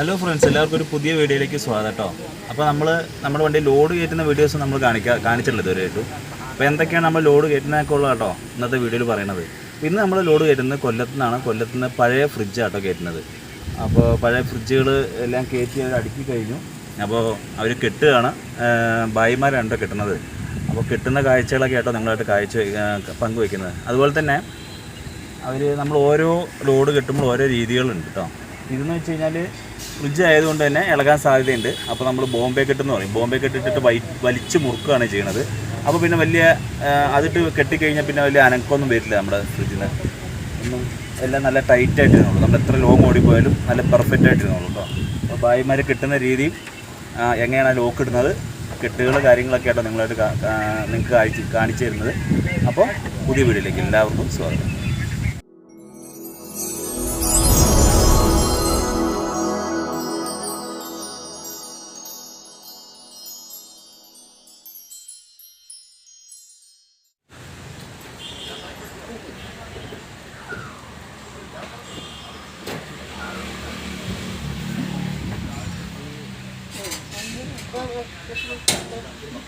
Hello friends എല്ലാവർക്കും ഒരു പുതിയ വീഡിയോയിലേക്ക് സ്വാഗതം കേട്ടോ അപ്പോൾ നമ്മൾ നമ്മുടെ വണ്ടി ലോഡ് കയറ്റുന്ന വീഡിയോസ് നമ്മൾ കാണിക്കാൻ കാണിച്ചിട്ടുള്ളത് ഇതുവരെയായിട്ടും അപ്പോൾ എന്തൊക്കെയാണ് നമ്മൾ ലോഡ് കയറ്റുന്നതൊക്കെ ഉള്ളത് കേട്ടോ ഇന്നത്തെ വീഡിയോയിൽ പറയുന്നത് ഇന്ന് നമ്മൾ ലോഡ് കയറ്റുന്നത് കൊല്ലത്തു നിന്നാണ്. കൊല്ലത്തു നിന്ന് പഴയ ഫ്രിഡ്ജ് കേട്ടോ കയറ്റുന്നത്. അപ്പോൾ പഴയ ഫ്രിഡ്ജുകൾ എല്ലാം കയറ്റി അവർ അടുക്കി കഴിഞ്ഞു. അപ്പോൾ അവർ കെട്ടുകയാണ്. ഭായിമാരാണ് കേട്ടോ അപ്പോൾ കിട്ടുന്ന കാഴ്ചകളൊക്കെ കേട്ടോ നിങ്ങളായിട്ട് കാഴ്ച പങ്കുവയ്ക്കുന്നത്. അതുപോലെ തന്നെ അവർ നമ്മൾ ഓരോ ലോഡ് കിട്ടുമ്പോൾ ഓരോ രീതികളുണ്ട് കേട്ടോ ഇതെന്ന് വെച്ച് കഴിഞ്ഞാൽ ഫ്രിഡ്ജ് ആയതുകൊണ്ട് തന്നെ ഇളകാൻ സാധ്യതയുണ്ട്. അപ്പോൾ നമ്മൾ ബോംബെ കെട്ടെന്ന് പറയും. ബോംബെ കെട്ടിട്ടിട്ട് വൈ വലിച്ച് മുറുക്കുകയാണ് ചെയ്യണത്. അപ്പോൾ പിന്നെ വലിയ അതിട്ട് കെട്ടിക്കഴിഞ്ഞാൽ പിന്നെ വലിയ അനക്കമൊന്നും വരില്ല നമ്മുടെ ഫ്രിഡ്ജിന് ഒന്നും എല്ലാം നല്ല ടൈറ്റ് ആയിട്ടിരുന്നുള്ളൂ നമ്മൾ എത്ര ലോങ് ഓടിപ്പോയാലും നല്ല പെർഫെക്റ്റ് ആയിട്ടിരുന്നുള്ളൂ കേട്ടോ അപ്പോൾ ഭായിമാർ കിട്ടുന്ന രീതി എങ്ങനെയാണ് ലോക്ക് ഇടുന്നത് കെട്ടുകൾ കാര്യങ്ങളൊക്കെ ആയിട്ടോ നിങ്ങളായിട്ട് നിങ്ങൾക്ക് കാണിച്ചു തരുന്നത്. അപ്പോൾ പുതിയ വീഡിയോയിലേക്ക് എല്ലാവർക്കും സ്വാഗതം.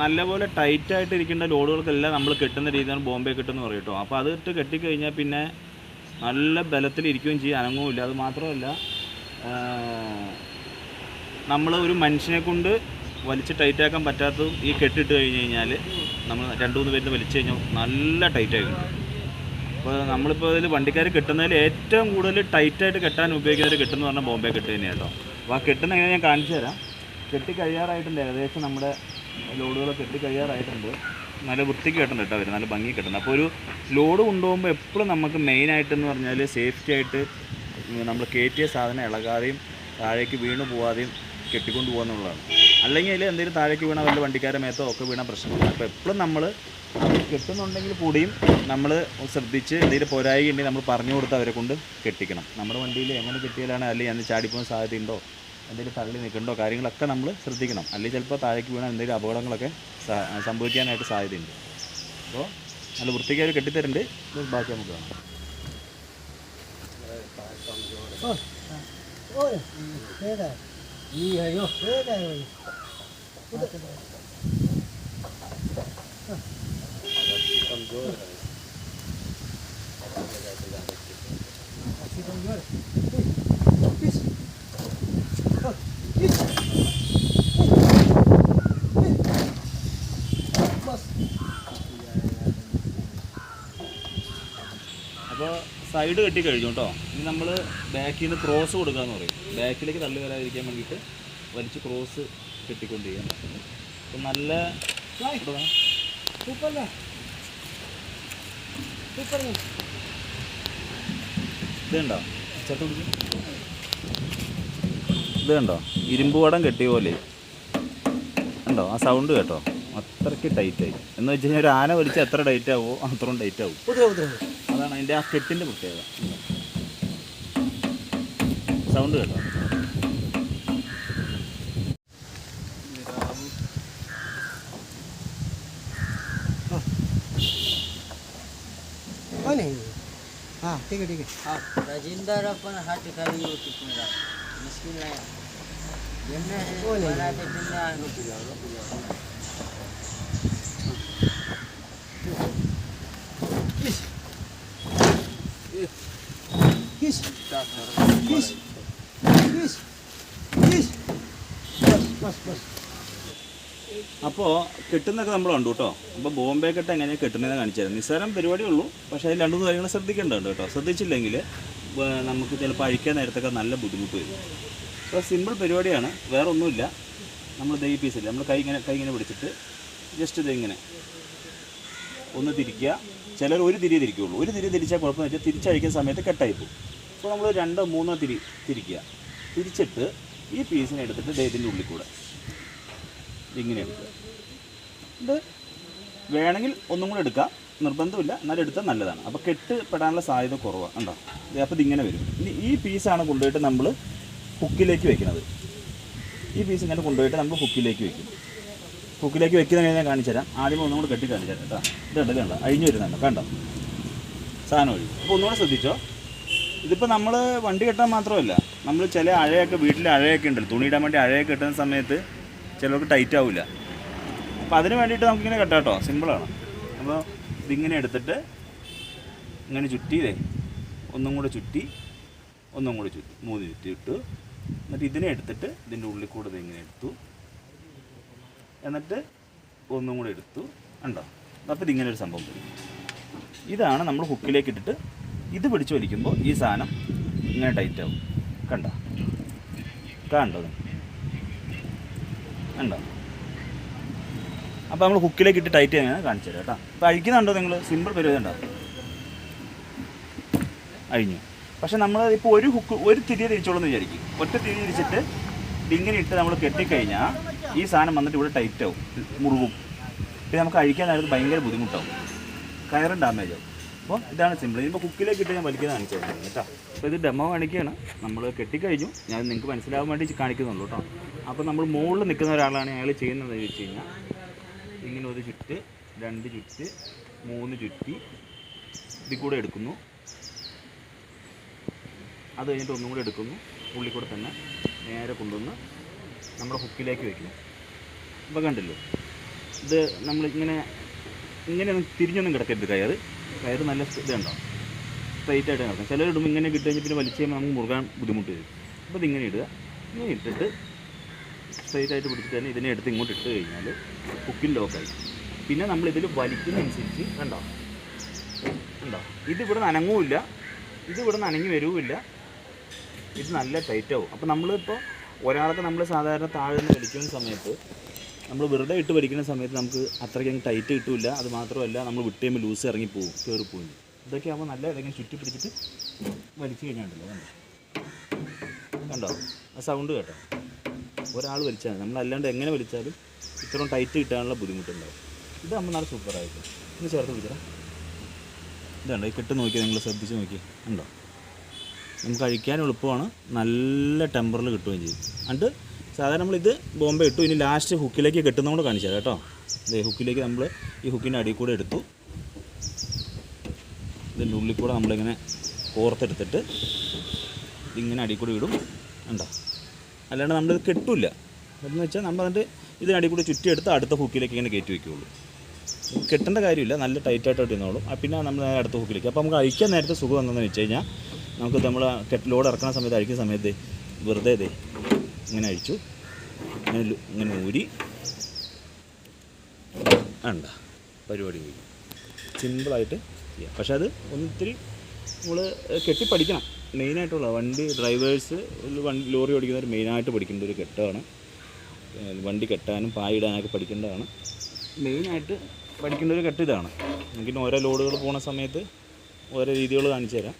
നല്ലപോലെ ടൈറ്റ് ആയിട്ട് ഇരിക്കേണ്ട ലോഡുകൾക്കെല്ലാം നമ്മൾ കെട്ടുന്ന രീതിയാണ് ബോംബെ കെട്ടെന്ന് പറയും കേട്ടോ. അപ്പോൾ അതിട്ട് കെട്ടിക്കഴിഞ്ഞാൽ പിന്നെ നല്ല ബലത്തിൽ ഇരിക്കുകയും ചെയ്യും. അനങ്ങുമില്ല. അത് മാത്രമല്ല നമ്മൾ ഒരു മനുഷ്യനെ കൊണ്ട് വലിച്ച് ടൈറ്റാക്കാൻ പറ്റാത്തതും ഈ കെട്ടിട്ട് കഴിഞ്ഞ് കഴിഞ്ഞാൽ നമ്മൾ രണ്ട് മൂന്ന് പേരിൽ വലിച്ചു കഴിഞ്ഞാൽ നല്ല ടൈറ്റ് ആയി കിട്ടും. അപ്പോൾ നമ്മളിപ്പോൾ ഇതിൽ വണ്ടിക്കാർ കെട്ടുന്നതിൽ ഏറ്റവും കൂടുതൽ ടൈറ്റായിട്ട് കെട്ടാൻ ഉപയോഗിക്കുന്നവർ കെട്ടെന്ന് പറഞ്ഞാൽ ബോംബെ കെട്ട് തന്നെയാണ് കേട്ടോ. അപ്പോൾ ആ കെട്ടുന്ന ഞാൻ കാണിച്ചു തരാം. കെട്ടി കഴിയാറായിട്ടുണ്ട് ഏകദേശം നമ്മുടെ ലോഡുകൾ കെട്ടി കഴിയാറായിട്ടുണ്ട് നല്ല വൃത്തിക്ക് കെട്ടുണ്ട് കേട്ടോ അവർ നല്ല ഭംഗി കെട്ടുന്നത് അപ്പോൾ ഒരു ലോഡ് കൊണ്ടുപോകുമ്പോൾ എപ്പോഴും നമുക്ക് മെയിനായിട്ടെന്ന് പറഞ്ഞാൽ സേഫ്റ്റി ആയിട്ട് നമ്മൾ കയറ്റിയ സാധനം ഇളകാതെയും താഴേക്ക് വീണ് പോവാതെയും കെട്ടിക്കൊണ്ട് പോകുന്നുള്ളതാണ് അല്ലെങ്കിൽ അതിൽ എന്തെങ്കിലും താഴേക്ക് വീണ വല്ല വണ്ടിക്കാരെ മേത്തോ ഒക്കെ വീണ പ്രശ്നമാണ് അപ്പോൾ എപ്പോഴും നമ്മൾ കെട്ടുന്നുണ്ടെങ്കിൽ കൂടിയും നമ്മൾ ശ്രദ്ധിച്ച് എന്തെങ്കിലും പോരായി ഉണ്ടെങ്കിൽ നമ്മൾ പറഞ്ഞു കൊടുത്ത് അവരെ കൊണ്ട് കെട്ടിക്കണം. നമ്മുടെ വണ്ടിയിൽ എങ്ങനെ കെട്ടിയാലാണ് അല്ലെങ്കിൽ അന്ന് ചാടിപ്പോകാൻ സാധ്യതയുണ്ടോ എന്തെങ്കിലും തള്ളി നിൽക്കണ്ടോ കാര്യങ്ങളൊക്കെ നമ്മൾ ശ്രദ്ധിക്കണം. അല്ലെങ്കിൽ ചിലപ്പോൾ താഴേക്ക് വീണാൽ എന്തെങ്കിലും അപകടങ്ങളൊക്കെ സംഭവിക്കാനായിട്ട് സാധ്യതയുണ്ട്. അപ്പോൾ നല്ല വൃത്തിക്ക് അവർ കെട്ടിത്തരുന്നുണ്ട് ബാക്കി നമുക്ക് കാണാം. അപ്പോൾ സൈഡ് കെട്ടി കഴിഞ്ഞു കേട്ടോ ഇനി നമ്മൾ ബാക്കിൽ നിന്ന് ക്രോസ് കൊടുക്കാന്ന് പറയും. ബാക്കിലേക്ക് തള്ളി വരാതിരിക്കാൻ വേണ്ടിയിട്ട് വലിച്ച് ക്രോസ് കെട്ടിക്കൊണ്ട് ചെയ്യാൻ അപ്പം നല്ല ഇതുണ്ടോ ഇതുണ്ടോ ഇരുമ്പ് വടം കെട്ടിയ പോലെ. ഉണ്ടോ ആ സൗണ്ട് കേട്ടോ. അത്രയ്ക്ക് ടൈറ്റായി എന്ന് വെച്ച് കഴിഞ്ഞാൽ ഒരു ആന വലിച്ച് എത്ര ടൈറ്റ് ആവുമോ അത്രയും ടൈറ്റ് ആവും. അതാണ് അതിൻ്റെ ആ കെട്ടിൻ്റെ പ്രത്യേകത സൗണ്ട് കേട്ടോ हां ठीक आहे ठीक आहे हा राजेंद्र पण हा ठिकाणी होती पुन्हा मुश्किल नाही ज्यांना हे हो नाही. बनायचं त्यांना आहे. അപ്പോ കെട്ടുന്നൊക്കെ നമ്മൾ കണ്ടു കേട്ടോ അപ്പൊ ബോംബെ കെട്ട് എങ്ങനെയാണ് കെട്ടുന്നതെന്ന് കാണിച്ചുതരാം. നിസ്സാരം പരിപാടി ഉള്ളൂ പക്ഷെ അതിൽ രണ്ട് കാര്യങ്ങൾ ശ്രദ്ധിക്കേണ്ടതുണ്ട് കേട്ടോ ശ്രദ്ധിച്ചില്ലെങ്കിൽ നമുക്ക് ചിലപ്പോൾ അഴിക്കാൻ നേരത്തൊക്കെ നല്ല ബുദ്ധിമുട്ട് വരും. അപ്പൊ സിമ്പിൾ പരിപാടിയാണ്. വേറെ ഒന്നുമില്ല. നമ്മൾ ദൈ പീസ് ഇല്ല? നമ്മൾ കൈ ഇങ്ങനെ കൈ ഇങ്ങനെ പിടിച്ചിട്ട് ജസ്റ്റ് ഇതെങ്ങനെ ഒന്ന് തിരിക്കുക. ചിലർ ഒരു തിരി തിരിക്കുകയുള്ളൂ ഒരു തിരി തിരിച്ചാൽ കുഴപ്പമെന്ന് വെച്ചാൽ തിരിച്ചഴിക്കുന്ന സമയത്ത് കെട്ടായി പോകും അപ്പോൾ നമ്മൾ രണ്ടോ മൂന്നോ തിരി തിരിക്കുക. തിരിച്ചിട്ട് ഈ പീസിനെ എടുത്തിട്ട് ദേ ഇതിന്റെ ഉള്ളിൽ കൂടെ. ഇങ്ങനെ എടുക്കുക. ഇത് വേണമെങ്കിൽ ഒന്നും കൂടെ എടുക്കാം. നിർബന്ധമില്ല. എന്നാലും എടുത്താൽ നല്ലതാണ്. അപ്പോൾ കെട്ട് പെടാനുള്ള സാധ്യത കുറവാണ്. ഉണ്ടോ അപ്പോൾ ഇതിങ്ങനെ വരും. ഇനി ഈ പീസാണ് കൊണ്ടുപോയിട്ട് നമ്മൾ ഹുക്കിലേക്ക് വെക്കുന്നത്. ഈ പീസ് ഇങ്ങനെ കൊണ്ടുപോയിട്ട് നമ്മൾ ഹുക്കിലേക്ക് വെക്കും. ഹുക്കിലേക്ക് വെക്കുന്ന ഞാൻ കാണിച്ചു തരാം ആദ്യം ഒന്നും കൂടെ കെട്ടി. കാണിച്ചു കേട്ടോ ഇതുണ്ട് കണ്ടോ? അഴിഞ്ഞു വരുന്നുണ്ട്. കണ്ടോ? സാധനം ഒഴി അപ്പോൾ ഒന്നുകൂടെ ശ്രദ്ധിച്ചോ. ഇതിപ്പോൾ നമ്മൾ വണ്ടി കെട്ടാൻ മാത്രമല്ല നമ്മൾ ചില അഴയൊക്കെ വീട്ടിൽ അഴയൊക്കെ ഉണ്ടല്ലോ തുണിയിടാൻ വേണ്ടി അഴയൊക്കെ കെട്ടുന്ന സമയത്ത് ചിലർക്ക് ടൈറ്റ് ആവില്ല അപ്പോൾ അതിന് വേണ്ടിയിട്ട് നമുക്കിങ്ങനെ കെട്ടാം കേട്ടോ. സിമ്പിളാണ് അപ്പോൾ ഇതിങ്ങനെ എടുത്തിട്ട് ഇങ്ങനെ ചുറ്റി ചുറ്റിയതേ ഒന്നും കൂടെ ചുറ്റി ഒന്നും കൂടെ ചുറ്റി മൂന്ന് ചുറ്റി ഇട്ടു എന്നിട്ട് ഇതിനെ എടുത്തിട്ട് ഇതിന്റെ ഉള്ളിൽ കൂടെ ഇതിങ്ങനെ എടുത്തു. എന്നിട്ട് ഒന്നും കൂടെ എടുത്തു ഉണ്ടോ അപ്പോൾ ഇതിങ്ങനെ ഒരു സംഭവം വരും. ഇതാണ് നമ്മൾ ഹുക്കിലേക്ക് ഇട്ടിട്ട് ഇത് പിടിച്ച് വലിക്കുമ്പോൾ ഈ സാധനം ഇങ്ങനെ ടൈറ്റ് ആവും. കണ്ടോ? കണ്ടോ കണ്ടോ? അപ്പോൾ നമ്മൾ ഹുക്കിലേക്ക് ഇട്ട് ടൈറ്റ് ചെയ്യാൻ കാണിച്ചു തരാം കേട്ടോ. അപ്പോൾ അഴിക്കുന്നുണ്ടോ നിങ്ങൾ? സിമ്പിൾ പരിപാടി ഉണ്ടോ? അഴിഞ്ഞു. പക്ഷെ നമ്മൾ ഇപ്പോൾ ഒരു ഹുക്ക് ഒരു തിരി തിരിച്ചോളൂ എന്ന് വിചാരിക്കും. ഒറ്റ തിരി തിരിച്ചിട്ട് ഇങ്ങനെ ഇട്ട് നമ്മൾ കെട്ടിക്കഴിഞ്ഞാൽ ഈ സാധനം വന്നിട്ട് ഇവിടെ ടൈറ്റ് ആവും. മുറുകും. പിന്നെ നമുക്ക് അഴിക്കാനായിട്ട് ഭയങ്കര ബുദ്ധിമുട്ടാവും. കയറും ഡാമേജ് ആവും. അപ്പോൾ ഇതാണ് സിമ്പിൾ ഇതിപ്പോൾ കുക്കിലേക്ക് ഇട്ട് ഞാൻ വലിക്കുന്നത് കാണിച്ചു തരുന്നത് കേട്ടോ. അപ്പോൾ ഇത് ഡെമോ കാണിക്കുകയാണ്. നമ്മൾ കെട്ടിക്കഴിഞ്ഞു. ഞാൻ നിങ്ങൾക്ക് മനസ്സിലാവാൻ വേണ്ടി കാണിക്കുന്നുള്ളൂ കേട്ടോ. അപ്പോൾ നമ്മൾ മുകളിൽ നിൽക്കുന്ന ഒരാളാണ് ഞങ്ങൾ ചെയ്യുന്നത് വെച്ച് കഴിഞ്ഞാൽ ഇങ്ങനെ ഒരു ചുറ്റ് രണ്ട് ചുറ്റ് മൂന്ന് ചുറ്റി ഇതിൽ കൂടെ എടുക്കുന്നു. അത് കഴിഞ്ഞിട്ട് ഒന്നും കൂടെ എടുക്കുന്നു. ഉള്ളിൽ കൂടെ തന്നെ നേരെ കൊണ്ടുവന്ന് നമ്മുടെ ഹുക്കിലേക്ക് വയ്ക്കും ഇപ്പോൾ കണ്ടല്ലോ? ഇത് നമ്മൾ ഇങ്ങനെ തിരിഞ്ഞൊന്നും കിടക്കരുത് കയറ്. കയറ് നല്ല ഇതുണ്ടാവും ഇതുണ്ടോ സ്ട്രൈറ്റ് ആയിട്ട് കിടക്കും ചിലർ ഇടുമ്പോൾ ഇങ്ങനെ കിട്ടി കഴിഞ്ഞാൽ പിന്നെ വലിച്ചു കഴിയുമ്പോൾ നമുക്ക് മുറുകാൻ ബുദ്ധിമുട്ട് വരും. അപ്പോൾ ഇതിങ്ങനെ ഇടുക. ഇങ്ങനെ ഇട്ടിട്ട് സ്ട്രൈറ്റ് ആയിട്ട് പിടിച്ചിട്ട് തന്നെ ഇതിനെ എടുത്ത് ഇങ്ങോട്ട് ഇട്ട് കഴിഞ്ഞാൽ ഹുക്കിൽ ലോക്കായി പിന്നെ നമ്മൾ ഇതിൽ വലിക്കുന്നതനുസരിച്ച് കണ്ടോ? കണ്ടോ? ഇതിവിടെ നനങ്ങുമില്ല ഇതിവിടെ അനങ്ങി വരുമില്ല ഇത് നല്ല ടൈറ്റാവും അപ്പോൾ നമ്മളിപ്പോൾ ഒരാൾക്ക് നമ്മൾ സാധാരണ താഴ്ന്ന് പഠിക്കുന്ന സമയത്ത് നമ്മൾ വെറുതെ ഇട്ട് പഠിക്കുന്ന സമയത്ത് നമുക്ക് അത്രയ്ക്ക് ടൈറ്റ് കിട്ടില്ല. അത് മാത്രമല്ല നമ്മൾ വിട്ട് കഴിയുമ്പോൾ ലൂസ് ഇറങ്ങിപ്പോവും കയറിപ്പോവും ഇതൊക്കെ ആകുമ്പോൾ നല്ല ഏതെങ്കിലും ചുറ്റി പിടിച്ചിട്ട് വലിച്ചു കഴിഞ്ഞാണ്ടല്ലോ കണ്ടോ? ആ സൗണ്ട് കേട്ടോ. ഒരാൾ വലിച്ചാൽ നമ്മൾ നമ്മളല്ലാണ്ട് എങ്ങനെ വലിച്ചാലും ഇത്രയും ടൈറ്റ് കിട്ടാനുള്ള ബുദ്ധിമുട്ടുണ്ടാവും. ഇത് നമ്മൾ നല്ല സൂപ്പറായിരിക്കും ഇന്ന് ചേർത്ത് വിളിച്ചാൽ ഇതുണ്ടോ? ഈ കെട്ട് നോക്കി നിങ്ങൾ ശ്രദ്ധിച്ച് നോക്കി ഉണ്ടോ നമുക്ക് കഴിക്കാൻ എളുപ്പമാണ്. നല്ല ടെമ്പറിൽ കിട്ടുകയും ചെയ്യും. എന്നിട്ട് സാധാരണ നമ്മളിത് ബോംബെ ഇട്ടു. ഇനി ലാസ്റ്റ് ഹുക്കിലേക്ക് കെട്ടുന്നതുകൊണ്ട് കാണിച്ചത് കേട്ടോ. ഇതേ ഹുക്കിലേക്ക് നമ്മൾ ഈ ഹുക്കിന്റെ അടിയിൽ കൂടെ എടുത്തു. ഇതിന്റെ ഉള്ളിൽ കൂടെ നമ്മളിങ്ങനെ കോർത്തെടുത്തിട്ട് ഇതിങ്ങനെ അടിയിൽ കൂടെ ഇടും. ഉണ്ടോ അല്ലാണ്ട് നമ്മളിത് കെട്ടില്ല എന്ന് വെച്ചാൽ നമ്മൾ എന്നിട്ട് അടിയിൽ കൂടെ ചുറ്റിയെടുത്ത് അടുത്ത ഹുക്കിലേക്ക് ഇങ്ങനെ കയറ്റി വയ്ക്കുകയുള്ളൂ കെട്ടേണ്ട കാര്യമില്ല. നല്ല ടൈറ്റായിട്ട് ഇട്ടിരുന്നോളും പിന്നെ നമ്മൾ അടുത്ത ഹുക്കിലേക്ക് അപ്പോൾ നമുക്ക് അഴിക്കാൻ നേരത്തെ സുഖം എന്താണെന്ന് വെച്ച് കഴിഞ്ഞാൽ നമുക്ക് നമ്മൾ ലോഡ് ഇറക്കുന്ന സമയത്ത് അഴിക്കുന്ന സമയത്ത് വെറുതെ ഇതേ ഇങ്ങനെ അഴിച്ചു. ഇങ്ങനെ ഇങ്ങനെ ഊരി. വേണ്ട പരിപാടി പോയി സിമ്പിളായിട്ട് ചെയ്യാം. പക്ഷെ അത് ഒന്നിത്തിരി നമ്മൾ കെട്ടി പഠിക്കണം മെയിനായിട്ടുള്ള വണ്ടി ഡ്രൈവേഴ്സ് വണ്ടി ലോറി ഓടിക്കുന്നവർ മെയിനായിട്ട് പഠിക്കേണ്ട ഒരു കെട്ടാണ് വണ്ടി കെട്ടാനും പായിടാനൊക്കെ പഠിക്കേണ്ടതാണ്. മെയിനായിട്ട് പഠിക്കേണ്ട ഒരു കെട്ട് ഇതാണ്. നമുക്ക് ഓരോ ലോഡുകൾ പോണ സമയത്ത് ഓരോ രീതികൾ കാണിച്ചു തരാം.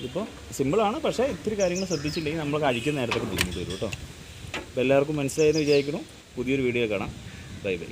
ഇതിപ്പോൾ സിമ്പിളാണ് പക്ഷേ ഇത്തിരി കാര്യങ്ങൾ ശ്രദ്ധിച്ചില്ലെങ്കിൽ നമ്മൾ കഴിക്കുന്ന നേരത്തൊക്കെ ബുദ്ധിമുട്ട് വരും കേട്ടോ. അപ്പോൾ എല്ലാവർക്കും മനസ്സിലായെന്ന് വിചാരിക്കുന്നു. പുതിയൊരു വീഡിയോ കാണാം. Bye bye.